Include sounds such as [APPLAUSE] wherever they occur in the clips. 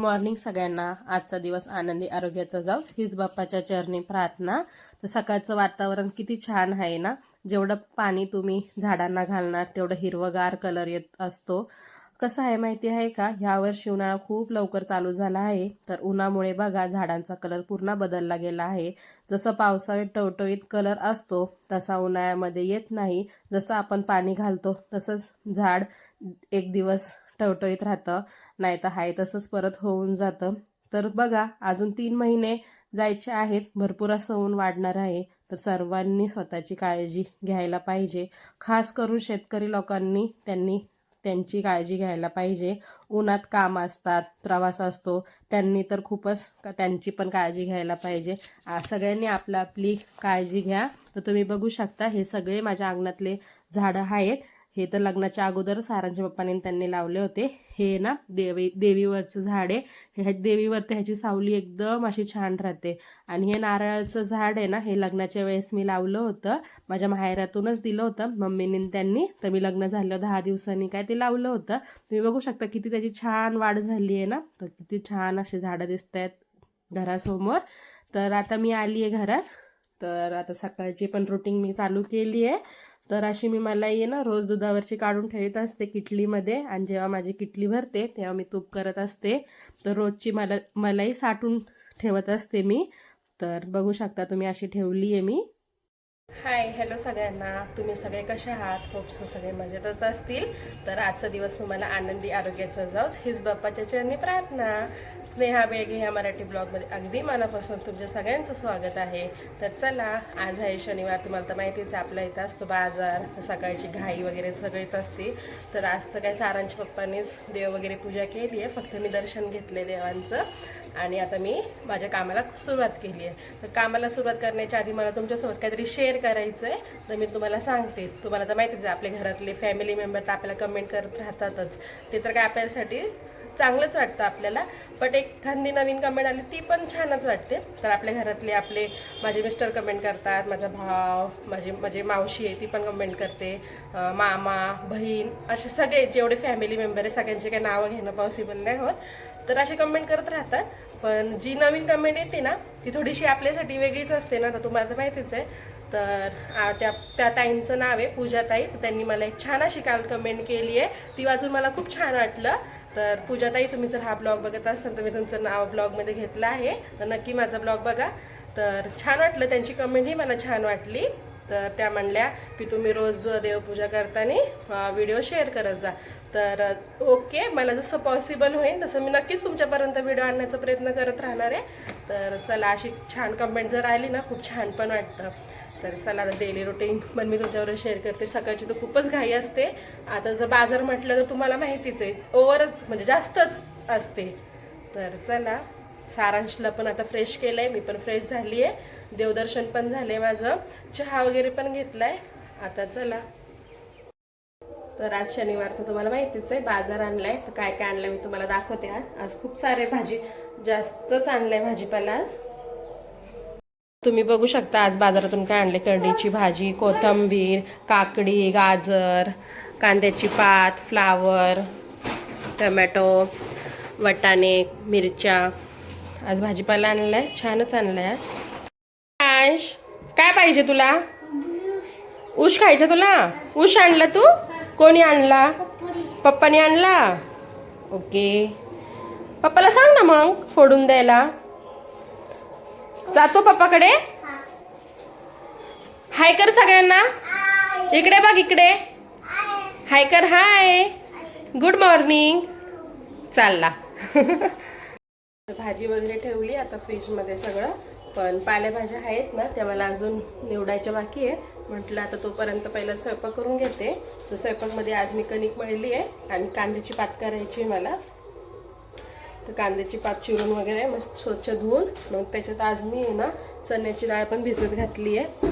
Morning सगळ्यांना. आजचा दिवस आनंदी आरोग्याचा जाऊस हीच बाप्पाच्या चरणी प्रार्थना. तर सकाळचं वातावरण किती छान आहे ना? जेवढं पाणी तुम्ही झाडांना घालणार तेवढं हिरवगार कलर येत असतो. कसं आहे माहिती आहे का? ह्यावर्षी उन्हाळा खूप लवकर चालू झाला आहे. तर उन्हामुळे बघा झाडांचा कलर पूर्ण बदलला गेला आहे. जसं पावसाळ्यात टवटवीत कलर असतो तसा उन्हाळ्यामध्ये येत नाही. जसं आपण पाणी घालतो तसंच झाड एक दिवस टवटवीत राहतं. नाही तर आहे तसंच परत होऊन जातं. तर बघा अजून तीन महिने जायचे आहेत. भरपूर असं ऊन वाढणार आहे. तर सर्वांनी स्वतःची काळजी घ्यायला पाहिजे. खास करून शेतकरी लोकांनी त्यांनी त्यांची काळजी घ्यायला पाहिजे. उन्हात काम असतात प्रवास असतो. त्यांनी तर खूपच का- त्यांची पण काळजी घ्यायला पाहिजे. सगळ्यांनी आपलं आपली काळजी घ्या. तर तुम्ही बघू शकता हे सगळे माझ्या अंगणातले झाडं आहेत. हे तर लग्नाच्या अगोदर सारांच्या पप्पाने त्यांनी लावले होते. हे ना देवी देवीवरचं झाड आहे. हे देवीवरती ह्याची सावली एकदम अशी छान राहते. आणि हे नारळाचं झाड आहे ना हे लग्नाच्या वेळेस मी लावलं होतं. माझ्या माहेरातूनच दिलं होतं. मम्मीने त्यांनी. तर मी लग्न झालं दहा दिवसांनी काय ते लावलं होतं. तुम्ही बघू शकता किती त्याची छान वाढ झाली आहे ना. तर किती छान अशी झाडं दिसत आहेत घरासमोर. तर आता मी आली आहे घरात. तर आता सकाळची पण रुटीन मी चालू केली आहे. तर अशी मी मलाई आहे ना रोज दुधावरची काढून ठेवत असते किटलीमध्ये आणि जेव्हा माझी किटली भरते तेव्हा मी तूप करत असते. तर रोजची मला मलाई साठून ठेवत असते मी. तर बघू शकता तुम्ही अशी ठेवली आहे मी. हाय हॅलो सगळ्यांना. तुम्ही सगळे कसे आहात? होप्स सगळे मजेतच असतील. तर आजचा दिवस तुम्हाला आनंदी आरोग्याचा जाऊस हिज बाप्पाच्या चरणी प्रार्थना. स्नेहा बेळगे ह्या मराठी ब्लॉगमध्ये अगदी मनापासून तुमच्या सगळ्यांचं स्वागत आहे. तर चला आज आहे शनिवार तुम्हाला तर माहितीच आपल्या इथं असतो बाजार सकाळची घाई वगैरे सगळीच असते. तर आज तर काय सारांच्या पप्पांनीच देव वगैरे पूजा केली आहे फक्त मी दर्शन घेतले देवांचं. आणि आता मी माझ्या कामाला सुरुवात केली आहे. तर कामाला सुरुवात करण्याच्या आधी मला तुमच्यासोबत काहीतरी शेअर करायचं आहे तर मी तुम्हाला सांगते. तुम्हाला तर माहितीच आहे आपल्या घरातले फॅमिली मेंबर तर आपल्याला कमेंट करत राहतातच. ते तर काय आपल्यासाठी चांगलंच वाटतं आपल्याला. बट एखादी नवीन कमेंट आली ती पण छानच वाटते. तर आपल्या घरातले आपले माझे मिस्टर कमेंट करतात माझा भाव माझी माझी मावशी आहे ती पण कमेंट करते. मामा बहीण असे सगळे जेवढे फॅमिली मेंबर आहे सगळ्यांचे काही नावं घेणं पॉसिबल नाही होत. तर असे कमेंट करत राहतात. पण जी नवीन कमेंट येते ना ती थोडीशी आपल्यासाठी वेगळीच असते ना तर तुम्हाला तर माहितीच आहे. तर त्या त्या ताईंचं नाव आहे पूजा ताई त्यांनी मला एक छान अशी काल कमेंट केली आहे. ती वाचून मला खूप छान वाटलं. तर पूजाताई तुम्ही जर हा ब्लॉग बघत असाल तर मी तुमचं नाव ब्लॉगमध्ये घेतलं आहे. तर नक्की माझा ब्लॉग बघा. तर छान वाटलं त्यांची कमेंटही मला छान वाटली. तर त्या म्हणल्या की तुम्ही रोज देवपूजा करताना व्हिडिओ शेअर करत जा. तर ओके मला जसं पॉसिबल होईल तसं मी नक्कीच तुमच्यापर्यंत व्हिडिओ आणण्याचा प्रयत्न करत राहणार आहे. तर चला अशी छान कमेंट जर आली ना खूप छान पण वाटतं. तर चला आता डेली रुटीन पण मी तुमच्यावर शेअर करते. सकाळची तर खूपच घाई असते. आता जर बाजार म्हटलं तर तुम्हाला माहितीच आहे ओवरच म्हणजे जास्तच असते. तर चला सारांशला पण आता फ्रेश केलं आहे मी पण फ्रेश झाली आहे देवदर्शन पण झालं आहे माझं. चहा वगैरे पण घेतला आहे आता चला. तर आज शनिवारचं तुम्हाला माहितीच आहे बाजार आणलाय. तर काय काय आणलंय मी तुम्हाला दाखवते आज. आज खूप सारे भाजी जास्तच आणलंय भाजीपाला आज. तुम्ही बघू शकता आज बाजारातून काय आणले? करडीची भाजी कोथिंबीर काकडी गाजर कांद्याची पात फ्लावर टमॅटो वटाणे मिरच्या. आज भाजीपाला आणलाय छानच आणलाय आज. आश काय पाहिजे तुला? उश खायचं तुला? उश आणला तू? कोणी आणला? पप्पाने आणला? ओके. पप्पाला सांग ना मग फोडून द्यायला. जातो पप्पाकडे? हाय कर सगळ्यांना. इकडे बघ इकडे. हाय. कर हाय. गुड मॉर्निंग चालला. [LAUGHS] भाजी वगैरे ठेवली आता फ्रीजमध्ये सगळं पण पालेभाज्या आहेत ना त्या मला अजून निवडायच्या बाकी आहे. म्हटलं आता तोपर्यंत पहिला स्वयंपाक करून घेते. तर स्वयंपाकमध्ये आज मी कणिक मळली आहे आणि कांद्याची पात करायची आहे मला. तर कांद्याची पात चिरून वगैरे मस्त स्वच्छ धुवून मग त्याच्यात आज मी आहे ना चण्याची डाळ पण भिजत घातली आहे.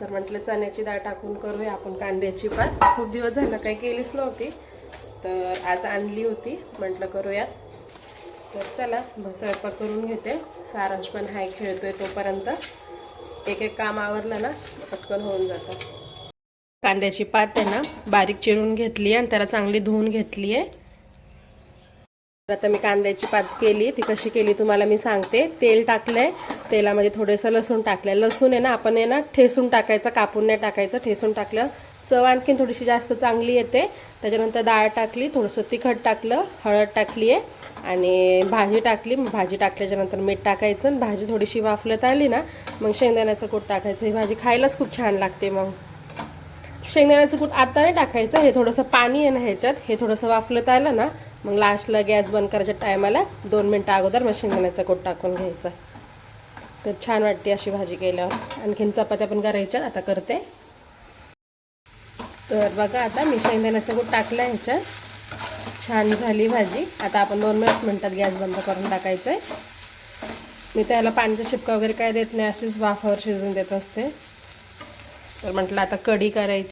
तर म्हटलं चण्याची डाळ टाकून करूया आपण कांद्याची पात. खूप दिवस झालं काही केलीच नव्हती तर आज आणली होती. म्हटलं करूयात. तर चला मग स्वयंपाक करून घेते. सारांश पण हाय खेळतोय तोपर्यंत. एक एक काम आवरलं ना पटकन होऊन जातं. कांद्याची पात आहे ना बारीक चिरून घेतली आहे आणि त्याला चांगली धुवून घेतली आहे. तर आता मी कांद्याची पात केली ती कशी केली तुम्हाला मी सांगते. तेल टाकलंय तेलामध्ये थोडंसं लसूण टाकलंय. लसूण आहे ना आपण आहे ना ठेसून टाकायचं कापून नाही टाकायचं ठेसून टाकलं. चव आणखीन थोडीशी जास्त चांगली येते. त्याच्यानंतर डाळ टाकली थोडंसं तिखट टाकलं हळद टाकली आहे. आणि भाजी टाकली भाजी टाकल्याच्यानंतर मीठ टाकायचं आणि भाजी थोडीशी वाफलत आली ना मग शेंगदाण्याचं कूट टाकायचं. ही भाजी खायलाच खूप छान लागते मग. शेंगदाण्याचं कूट आता नाही टाकायचं हे थोडंसं पाणी आहे ना ह्याच्यात हे थोडंसं वाफलत आलं ना मग लास्टला गॅस बंद करायच्या टायमाला दोन मिनटं अगोदर मग शेंगदाण्याचा कोट टाकून घ्यायचा. तर छान वाटते अशी भाजी केल्यावर. आणखीन चपात्या पण करायच्या आता करते. तर बघा आता मी शेंगदाण्याचा कूट टाकला ह्याच्यात. छान झाली भाजी. आता आपण दोन मिनटात गॅस बंद करून टाकायचं आहे मी त्याला पाण्याचा शिपका वगैरे काय देत नाही अशीच वाफावर शिजून देत असते. तर म्हटलं आता कढी करायची.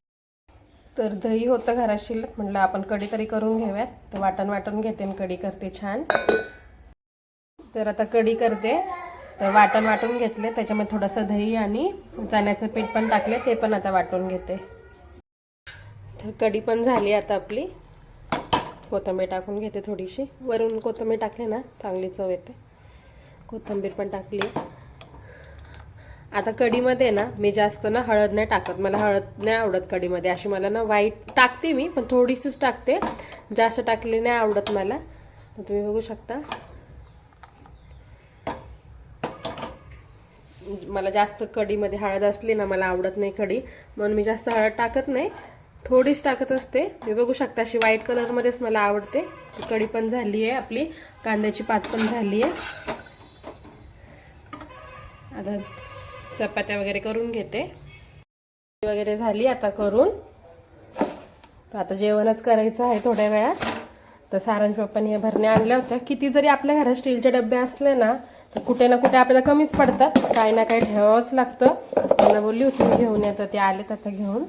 तर दही होतं घरात शिल्लक. म्हटलं आपण कढी तरी करून घेऊयात. तर वाटण वाटून घेते आणि कढी करते छान. तर आता कढी करते. तर वाटण वाटून घेतले. त्याच्यामध्ये थोडंसं दही आणि चण्याचं पीठ पण टाकले. ते पण आता वाटून घेते. तर कढी पण झाली आता आपली. कोथिंबीर टाकून घेते थोडीशी. वरून कोथिंबीर टाकली ना चांगली चव येते. कोथिंबीर पण टाकली. आता कढीमध्ये ना मी जास्त ना हळद नाही टाकत. मला हळद नाही आवडत कढीमध्ये. अशी मला ना वाईट टाकते मी पण थोडीशीच टाकते. जास्त टाकली नाही आवडत मला. तर तुम्ही बघू शकता. मला जास्त कढीमध्ये हळद असली ना मला आवडत नाही कढी. म्हणून मी जास्त हळद टाकत नाही. थोडीच टाकत असते. मी बघू शकता अशी व्हाईट कलरमध्येच मला आवडते. कढी पण झाली आहे आपली. कांद्याची पात पण झाली आहे. आता चपात्या वगैरे करून घेते. वगैरे झाली आता करून. आता जेवणच करायचं आहे थोड्या वेळात. तर सारंज पप्पांनी या भरण्या आणल्या होत्या. किती जरी आपल्या घरात स्टीलचे डबे असले ना तर कुठे ना कुठे आपल्याला कमीच पडतात. काही ना काही ठेवावंच लागतं. त्यांना बोलली होती घेऊन येतं. ते आले आता घेऊन.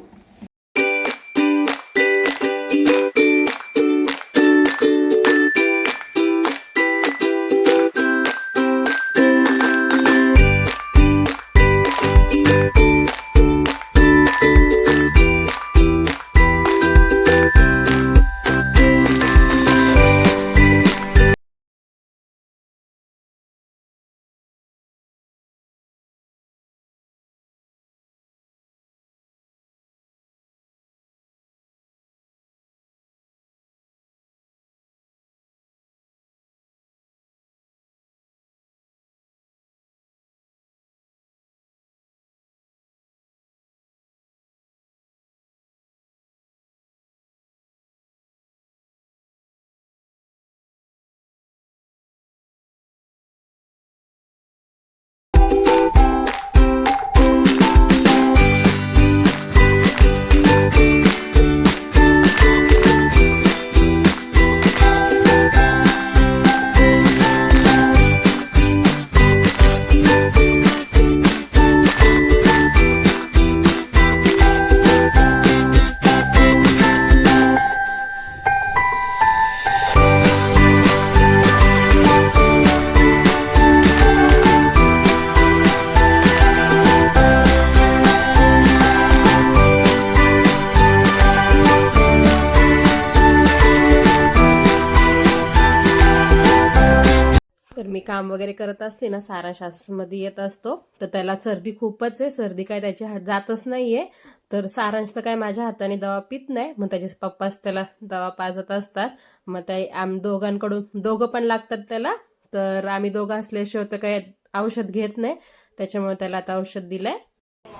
काम वगैरे करत असते ना सारा शासमध्ये येत असतो. तर त्याला सर्दी खूपच आहे. सर्दी काय त्याची हात जातच नाहीये. तर सारांश तर काय माझ्या हाताने दवा पित नाही. मग त्याचे पप्पाच त्याला दवा पाजत असतात. मग ते आम दोघांकडून दोघं पण लागतात त्याला. तर आम्ही दोघं असल्याशिवाय तर काही औषध घेत नाही. त्याच्यामुळे त्याला आता औषध दिलंय.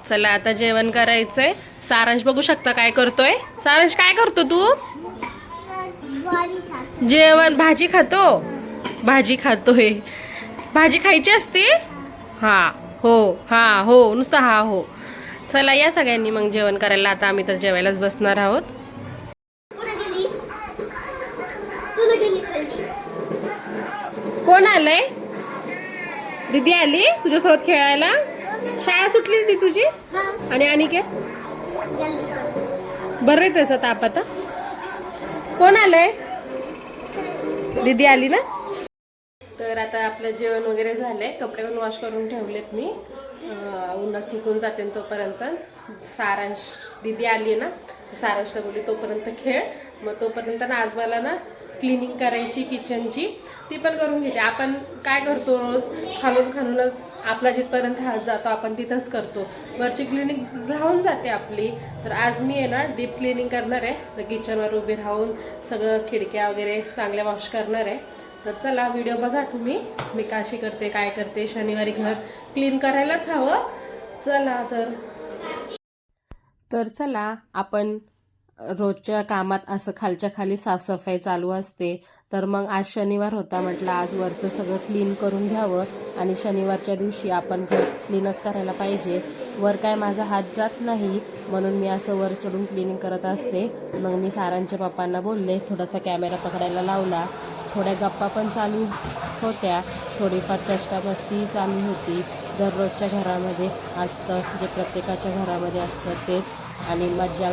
चला आता जेवण करायचंय. सारांश बघू शकता काय करतोय. सारांश काय करतो तू? जेवण भाजी खातो? भाजी खातोय. भाजी खायची असते? हा हो हा हो नुसतं हा हो. चला या सगळ्यांनी मग जेवण करायला. आता आम्ही तर जेवायलाच बसणार आहोत. कोण आलंय? दीदी आली तुझ्यासोबत खेळायला? शाळा सुटली ती तुझी? आणि आणि काय बरं आहे त्याचा ताप आता. कोण आलंय? दीदी आली ना? तर आता आपलं जेवण वगैरे झालं आहे कपडे पण वॉश करून ठेवलेत मी. उन्हात सुकून जाते तोपर्यंत. सारांश दीदी आली ना सारांशला बोलली तोपर्यंत खेळ. मग तोपर्यंत ना आज मला ना क्लिनिंग करायची किचनची ती पण करून घेते. आपण काय करतो रोज? खालून खालूनच आपला जिथपर्यंत हात जातो आपण तिथंच करतो. वरची क्लिनिंग राहून जाते आपली. तर आज मी आहे ना डीप क्लिनिंग करणार आहे. तर किचनवर उभी राहून सगळं खिडक्या वगैरे चांगल्या वॉश करणार आहे. तर चला व्हिडिओ बघा तुम्ही. मी काशी करते काय करते शनिवारी घर क्लीन करायलाच हवं. चला तर. तर चला आपण रोजच्या कामात असं खालच्या खाली साफसफाई चालू असते. तर मग आज शनिवार होता म्हटलं आज वरचं सगळं क्लीन करून घ्यावं आणि शनिवारच्या दिवशी आपण घर क्लीनच करायला पाहिजे. वर काय माझा हात जात नाही म्हणून मी असं वर चढून क्लिनिंग करत असते. मग मी सारांच्या पप्पांना बोलले थोडासा कॅमेरा पकडायला लावला. थोड्या गप्पा पण चालू होत्या. थोडीफार चष्टामस्ती चालू होती. दररोजच्या घरामध्ये असतं जे प्रत्येकाच्या घरामध्ये असतं तेच. आणि मज्जा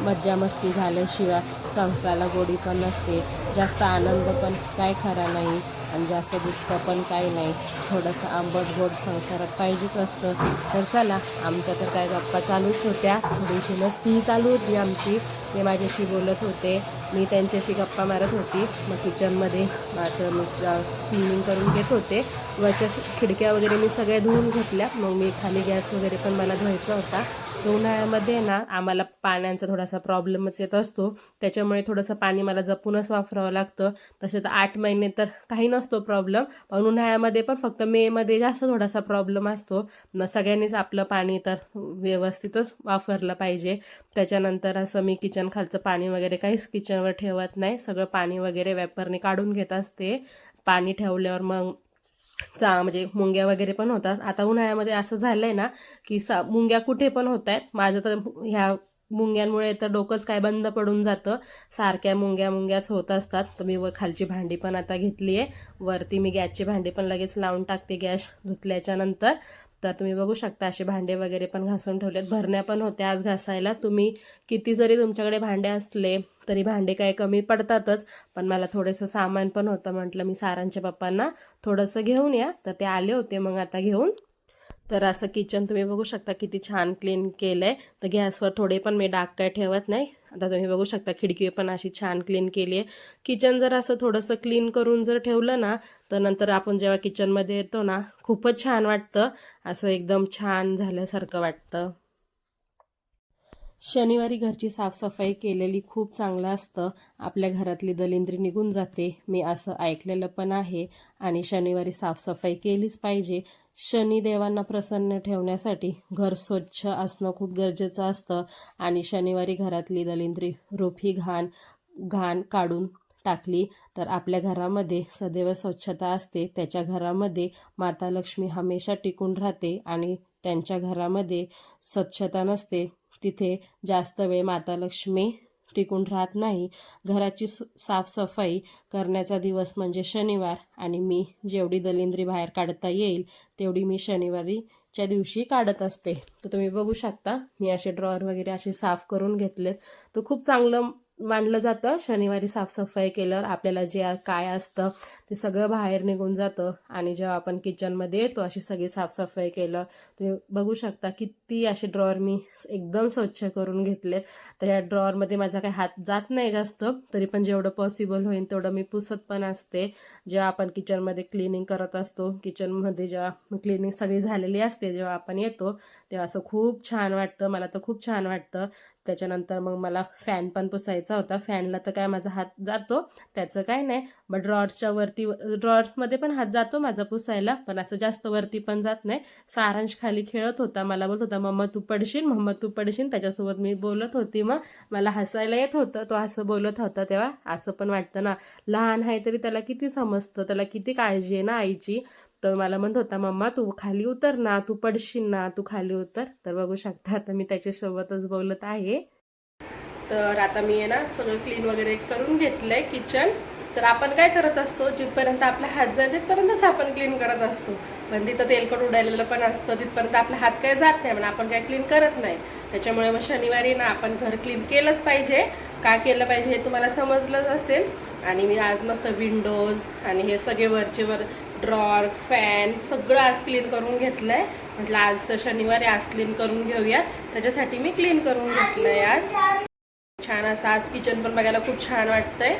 मज्जा मस्ती झाल्याशिवाय संसाराला गोडी पण नसते. जास्त आनंद पण काय खरा नाही. आणि जास्त दुःख पण काही नाही. थोडंसं आंबट गोड संसारात पाहिजेच असतं. तर चला आमच्या तर काय गप्पा चालूच होत्या. थोडीशी मस्तीही चालू होती आमची. ते माझ्याशी बोलत होते. मी त्यांच्याशी गप्पा मारत होती. मग किचनमध्ये असं मी क्लिनिंग करून घेत होते. वरच्या खिडक्या वगैरे मी सगळ्या धुवून घेतल्या. मग मी खाली गॅस वगैरे पण मला धुवायचा होता. उन्हाळ्यामध्ये ना आम्हाला पाण्याचा थोडासा प्रॉब्लेमच येत असतो. त्याच्यामुळे थोडंसं पाणी मला जपूनच वापरावं लागतं. तसे तर आठ महिने तर काही नसतो प्रॉब्लेम. पण उन्हाळ्यामध्ये पण फक्त मेमध्ये जास्त थोडासा प्रॉब्लेम असतो. सगळ्यांनीच आपलं पाणी तर व्यवस्थितच वापरलं पाहिजे. त्याच्यानंतर असं मी किचन खालचं पाणी वगैरे काहीच किचनवर ठेवत नाही. सगळं पाणी वगैरे वेपरने काढून घेत असते. पाणी ठेवल्यावर मग चा म्हणजे मुंग्या वगैरे पण होतात. आता उन्हाळ्यामध्ये असं झालंय ना की सा मुंग्या कुठे पण होत आहेत माझं तर ह्या मुंग्यांमुळे तर डोकंच काय बंद पडून जातं. सारख्या मुंग्या मुंग्याच होत असतात. तर मी व खालची भांडी पण आता घेतली आहे वरती मी गॅसची भांडी पण लगेच लावून टाकते गॅस धुतल्याच्या नंतर. तर तुम्ही बघू शकता असे भांडे वगैरे पण घासून ठेवलेत. भरण्या पण होत्या आज घासायला. तुम्ही किती जरी तुमच्याकडे भांडे असले तरी भांडे काय कमी पडतातच. पण मला थोडंसं सामान पण होतं. म्हटलं मी सारांच्या पप्पांना थोडंसं घेऊन या. तर ते आले होते मग आता घेऊन. तर असं किचन तुम्ही बघू शकता किती छान क्लीन केलं आहे तर गॅसवर थोडे पण मी डाग काय ठेवत नाही. आता तुम्ही बघू शकता खिडकी पण अशी छान क्लीन केली आहे किचन जर असं थोडंसं क्लीन करून जर ठेवलं ना तर नंतर आपण जेव्हा किचनमध्ये येतो ना खूपच छान वाटतं. असं एकदम छान झाल्यासारखं वाटतं. शनिवारी घरची साफसफाई केलेली खूप चांगलं असतं. आपल्या घरातली दलिंद्री निघून जाते. मी असं ऐकलेलं पण आहे. आणि शनिवारी साफसफाई केलीच पाहिजे. शनिदेवांना प्रसन्न ठेवण्यासाठी घर स्वच्छ असणं खूप गरजेचं असतं. आणि शनिवारी घरातली दलिंद्री रोफी घाण घाण काढून टाकली तर आपल्या घरामध्ये सदैव स्वच्छता असते. त्याच्या घरामध्ये माता लक्ष्मी हमेशा टिकून राहते आणि त्यांच्या घरामध्ये स्वच्छता नसते. तिथे जास्त वेळ माता लक्ष्मी टिकून राहत नाही. घराची सु- साफसफाई करण्याचा दिवस म्हणजे शनिवार आणि मी जेवढी दलिंद्री बाहेर काढता येईल तेवढी मी शनिवारीच्या दिवशी काढत असते. तर तुम्ही बघू शकता मी असे ड्रॉवर वगैरे असे साफ करून घेतलेत. तर खूप चांगलं मानलं जातं शनिवारी साफसफाई केल्यावर आपल्याला जे काय असतं ते सगळं बाहेर निघून जातं आणि जेव्हा आपण किचनमध्ये येतो अशी सगळी साफसफाई केलं तुम्ही बघू शकता किती असे ड्रॉवर मी एकदम स्वच्छ करून घेतले तर या ड्रॉवरमध्ये माझा काही हात जात नाही जास्त तरी पण जेवढं पॉसिबल होईल तेवढं मी पुसत पण असते. जेव्हा आपण किचनमध्ये क्लिनिंग करत असतो किचनमध्ये जेव्हा क्लिनिंग सगळी झालेली असते जेव्हा आपण येतो तेव्हा असं खूप छान वाटतं मला तर खूप छान वाटतं. त्याच्यानंतर मग मला फॅन पण पुसायचा होता. फॅनला तर काय माझा हात जातो त्याचं काय नाही. बट ड्रॉर्सच्या वरती ड्रॉर्समध्ये पण हात जातो माझा पुसायला पण असं जास्त वरती पण जात नाही. सारांश खाली खेळत होता मला बोलत होता मम्मा तू पडशील? मम्मा तू पडशील? त्याच्यासोबत मी बोलत होती मग. मला हसायला येत होतं तो असं बोलत होता तेव्हा. असं पण वाटतं ना लहान आहे तरी त्याला किती समजतं त्याला किती काळजी आहे ना आईची. तर मला म्हणत होता मम्मा तू खाली उतर ना तू पडशील ना तू खाली उतर. तर बघू शकता आता मी त्याच्यासोबतच बोलत आहे. तर आता मी आहे ना सगळं क्लीन वगैरे करून घेतलंय किचन तर आपण काय करत असतो जिथपर्यंत आपला हात जाईल तिथपर्यंतच आपण क्लीन करत असतो. पण तिथं तेलकट उडालेलं पण असतं तिथपर्यंत आपला हात काय जात नाही म्हणून आपण काय क्लीन करत नाही. त्याच्यामुळे मग शनिवारी ना आपण घर क्लीन केलंच पाहिजे. का केलं पाहिजे हे तुम्हाला समजलंच असेल. आणि मी आज मस्त विंडोज आणि हे सगळे वरचे वर ड्रॉर फॅन सगळं आज क्लीन करून घेतलंय. म्हटलं आजचं शनिवारी आज क्लीन करून घेऊयात. त्याच्यासाठी मी क्लीन करून घेतलंय आज. छान असं आज किचन पण बघायला खूप छान वाटतंय.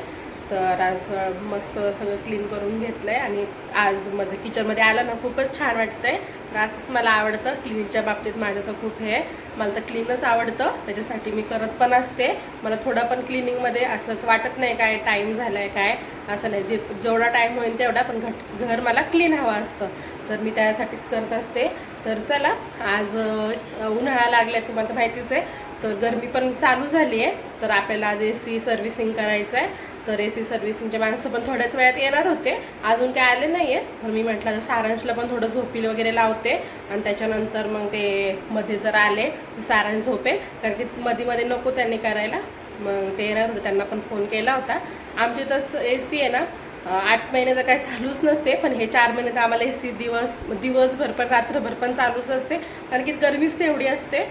तर आज मस्त सगळं क्लीन करून घेतलं आहे आणि आज म्हणजे किचनमध्ये आलं ना खूपच छान वाटतं आहे तर आजच मला आवडतं क्लीनच्या बाबतीत माझं तर खूप हे. आहे. मला तर क्लीनच आवडतं त्याच्यासाठी मी करत पण असते. मला थोडं पण क्लिनिंगमध्ये असं वाटत नाही काय टाईम झाला आहे काय असं नाही. जे जेवढा टाईम होईल तेवढा पण घट घर मला क्लीन हवं असतं. तर मी त्यासाठीच करत असते. तर चला आज उन्हाळा लागला आहे तुम्हाला तर माहितीच आहे. तर गरमी पण चालू झाली आहे तर आपल्याला आज ए सी सर्व्हिसिंग करायचं आहे तर ए सी सर्व्हिसिंगच्या माणसं पण थोड्याच वेळात येणार होते. अजून काय आले नाही आहेत तर मी म्हटलं सारांशला पण थोडं झोपील वगैरे लावते. आणि त्याच्यानंतर मग ते मध्ये जर आले सारांश झोपेल. कारण की मध्ये मध्ये नको त्यांनी करायला. मग ते येणार होते. त्यांना पण फोन केला होता. आमची तसं ए सी आहे ना आठ महिने तर काही चालूच नसते. पण हे चार महिने तर आम्हाला ए सी दिवस दिवसभर पण रात्रभर पण चालूच असते. कारण की गरमीच तेवढी असते.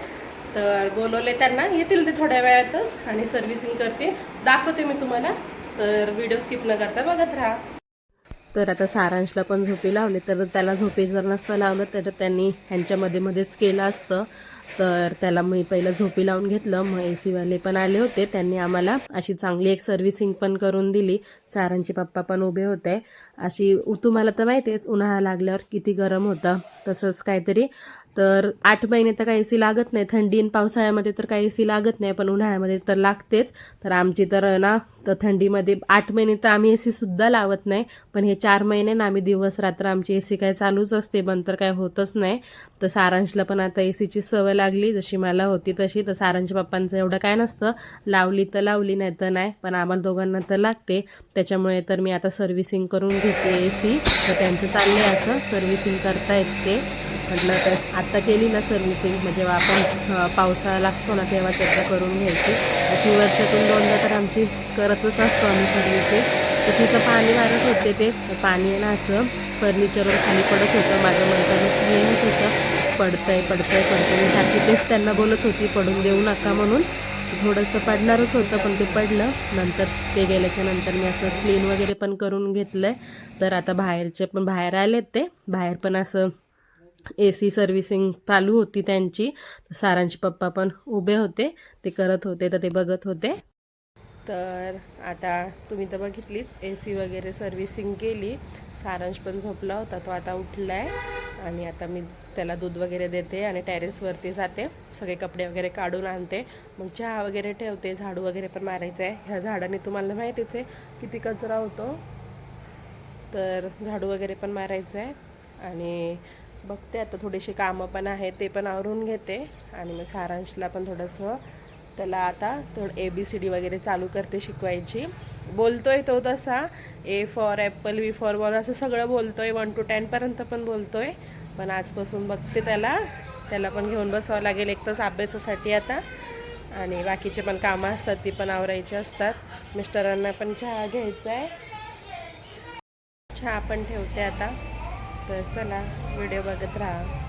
तर बोलवले त्यांना. येतील ते थोड्या वेळातच. आणि सर्व्हिसिंग करते दाखवते मी तुम्हाला. तर व्हिडिओ स्किप न करता बघत राहा. तर आता सारांशला पण झोपी लावली तर त्याला झोपी जर नसतं लावलं तर त्यांनी ह्यांच्यामध्ये मध्येच केलं असतं. तर त्याला मी पहिलं झोपी लावून घेतलं. मग ए सीवाले पण आले होते. त्यांनी आम्हाला अशी चांगली एक सर्व्हिसिंग पण करून दिली. सारांचे पप्पा पण उभे होते. अशी तुम्हाला तर माहितीच उन्हाळा लागल्यावर किती गरम होतं. तसंच काहीतरी तर आठ महिने तर काही ए सी लागत नाही. थंडी आणि पावसाळ्यामध्ये तर काही ए सी लागत नाही पण उन्हाळ्यामध्ये तर लागतेच. तर आमची तर ना तर थंडीमध्ये आठ महिने तर आम्ही ए सुद्धा लावत नाही. पण हे चार महिने ना आम्ही दिवस रात्र आमची ए सी काय चालूच असते बंद तर काय होतच नाही. तर सारांशला पण आता ए सीची सवय लागली जशी मला होती तशी. तर सारांश पप्पांचं एवढं काय नसतं लावली तर लावली नाही तर नाही पण आम्हाला दोघांना तर लागते. त्याच्यामुळे तर मी आता सर्व्हिसिंग करून घेते ए सी तर त्यांचं चाललंय असं सर्व्हिसिंग करता येते. म्हटलं तर आत्ता केली ना सर्व्हिसिंग म्हणजे जेव्हा आपण पावसाळा लागतो ना तेव्हा चर्चा करून घ्यायची. अशी वर्षातून दोनदा तर आमची करतच असतो आम्ही सर्व्हिसिंग तर तिथं पाणी मारत होते ते पाणी आहे ना असं फर्निचरवर खाली पडत होतं. माझं म्हणताना येत होतं पडतंय पडतंय पडतंय. मी सारखी तेच त्यांना बोलत होती पडून देऊ नका म्हणून. थोडंसं पडणारच होतं पण ते पडलं. नंतर ते गेल्याच्यानंतर मी असं क्लीन वगैरे पण करून घेतलं आहे तर आता बाहेरचे पण बाहेर आलेत ते. बाहेर पण असं ए सी सर्व्हिसिंग चालू होती त्यांची. सारांचे पप्पा पण उभे होते. ते करत होते तर ते बघत होते. तर आता तुम्ही तर बघितलीच ए सी वगैरे सर्व्हिसिंग केली. सारांश पण झोपला होता तो आता उठला आहे आणि आता मी त्याला दूध वगैरे देते आणि टेरेसवरती जाते. सगळे कपडे वगैरे काढून आणते. मग चहा वगैरे ठेवते झाडू वगैरे पण मारायचं आहे ह्या झाडाने तुम्हाला माहितीच आहे किती कचरा होतो. तर झाडू वगैरे पण मारायचं आहे आणि बघते. आता थोडीशी कामं पण आहेत ते पण आवरून घेते. आणि मग सारांशला पण थोडंसं त्याला आता थोडं ए बी सी डी वगैरे चालू करते शिकवायची. बोलतोय तो तसा A for apple B for ball असं सगळं बोलतोय वन टू टेनपर्यंत पण बोलतोय. पण आजपासून बघते त्याला. त्याला पण घेऊन बसावं लागेल एक तास अभ्यासासाठी आता. आणि बाकीचे पण कामं असतात ती पण आवरायची असतात. मिस्टरांना पण चहा घ्यायचा आहे चहा पण ठेवते आता. तर चला व्हिडिओ बघत राहा.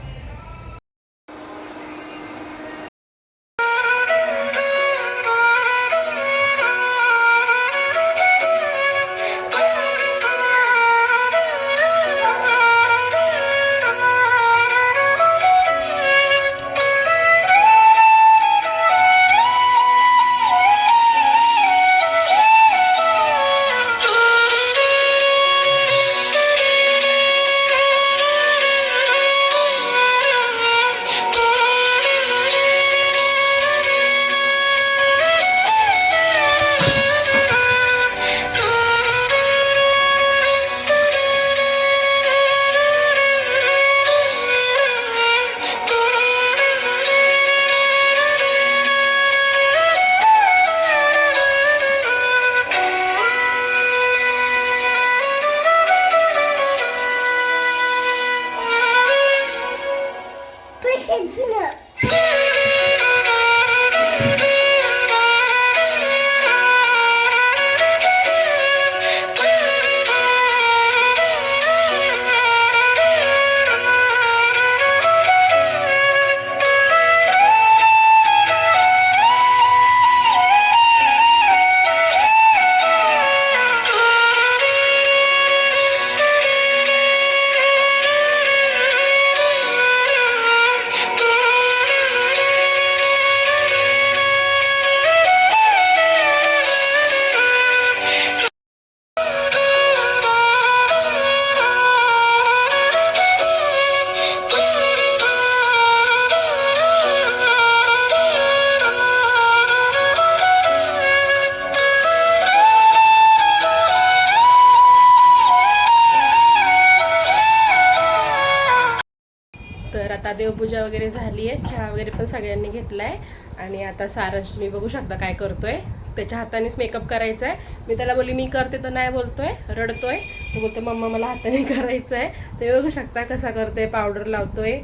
तर आता देवपूजा वगैरे झाली आहे. चहा वगैरे पण सगळ्यांनी घेतला आहे आणि आता सारंश तुम्ही बघू शकता काय करतोय. त्याच्या हातानेच मेकअप करायचा आहे मी त्याला बोली मी करते तर नाही बोलतोय रडतोय. तो बोलतो मम्मा मला हाताने करायचं आहे ते बघू शकता कसा करतोय पावडर लावतोय.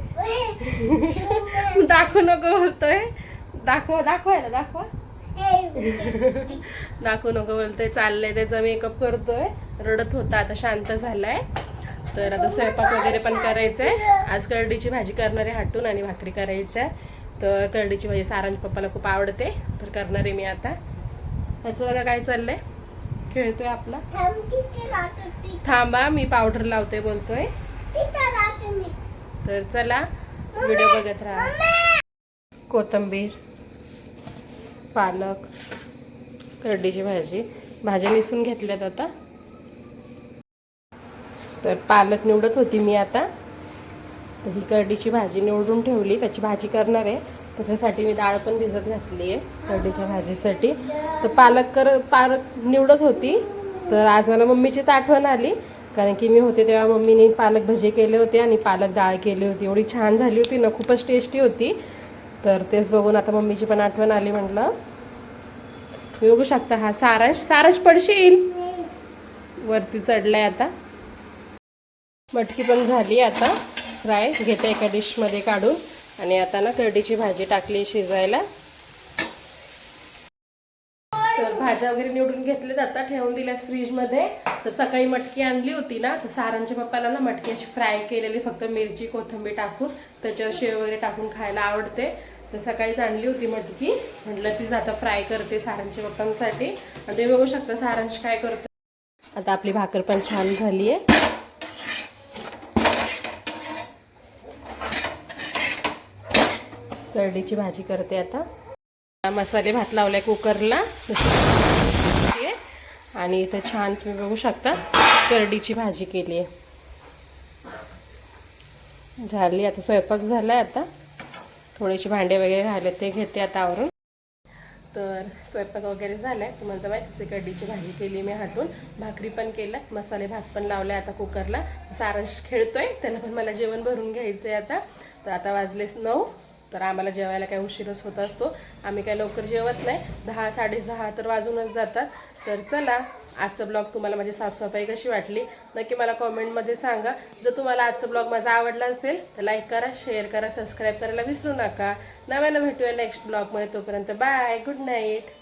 दाखवू नको बोलतोय. दाखवा दाखवायला दाखवा. दाखवू नको बोलतोय. चाललंय त्याचा मेकअप करतोय. रडत होता आता शांत झालाय. तर आता स्वयंपाक वगैरे पण करायचंय. आज करडीची भाजी करणारे हाटून आणि भाकरी करायच्या. तर करडीची भाजी सारांज पप्पाला खूप आवडते. तर करणार आहे मी आता. त्याचं बघा काय चाललंय. खेळतोय आपला. थांबा मी पावडर लावतोय बोलतोय. तर चला व्हिडिओ बघत राहा. कोथंबीर पालक करडीची भाजी. भाज्या निसून घेतल्यात आता. तर पालक निवडत होती मी आता. तर ही करडीची भाजी निवडून ठेवली. त्याची भाजी करणार आहे. त्याच्यासाठी मी डाळ पण भिजत घातली आहे करडीच्या भाजीसाठी. तर पालक कर पालक निवडत होती. तर आज मला मम्मीचीच आठवण आली. कारण की मी होते तेव्हा मम्मीने पालक भजे केले होते आणि पालक डाळ केली होती. एवढी छान झाली होती ना खूपच टेस्टी होती. तर तेच बघून आता मम्मीची पण आठवण आली म्हटलं. तुम्ही बघू शकता हा सारश सारस पडशील. वरती चढलाय आता. मटकी पण झाली आता. फ्राय घेते एका डिशमध्ये काढून. आणि आता ना करडीची भाजी टाकली शिजायला. तर भाज्या वगैरे निवडून घेतल्यात आता. ठेवून दिल्यात फ्रीजमध्ये तर सकाळी मटकी आणली होती ना. तर सारांच्या पप्पाला ना मटकी अशी फ्राय केलेली. फक्त मिरची कोथिंबीर टाकून. त्याच्यावर शेव वगैरे टाकून खायला आवडते. तर सकाळीच आणली होती मटकी. म्हटलं तीच आता फ्राय करते सारांच्या पप्पांसाठी. आणि तुम्ही बघू शकता सारांश काय करते. आता आपली भाकर पण छान झाली आहे करडीची भाजी करते आता. मसाले भात लावलाय कुकरला. आणि इथं छान तुम्ही बघू शकता करडीची भाजी केली आहे झाली आता स्वयंपाक झालाय आता. थोडेसे भांडे वगैरे राहिले ते घेते आता आवरून. तर स्वयंपाक वगैरे झाला आहे तुम्हाला तर माहिती करडीची भाजी केली मी हाटून. भाकरी पण केल्या मसाले भात पण लावलाय आता कुकरला. सारस खेळतोय त्याला पण मला जेवण भरून घ्यायचं आहे आता. तर आता वाजले नऊ. तर आम्हाला जेवायला काय उशीरच होत असतो. आम्ही काय लवकर जेवत नाही. दहा साडे दहा तर वाजूनच जातात. तर चला आजचा ब्लॉग तुम्हाला माझी साफसफाई कशी वाटली? नक्की मला कॉमेंटमध्ये सांगा. जर तुम्हाला आजचा ब्लॉग माझा आवडला असेल तर लाईक करा शेअर करा सबस्क्राईब करायला विसरू नका. नव्यानं भेटूया नेक्स्ट ब्लॉगमध्ये. तोपर्यंत बाय गुड नाईट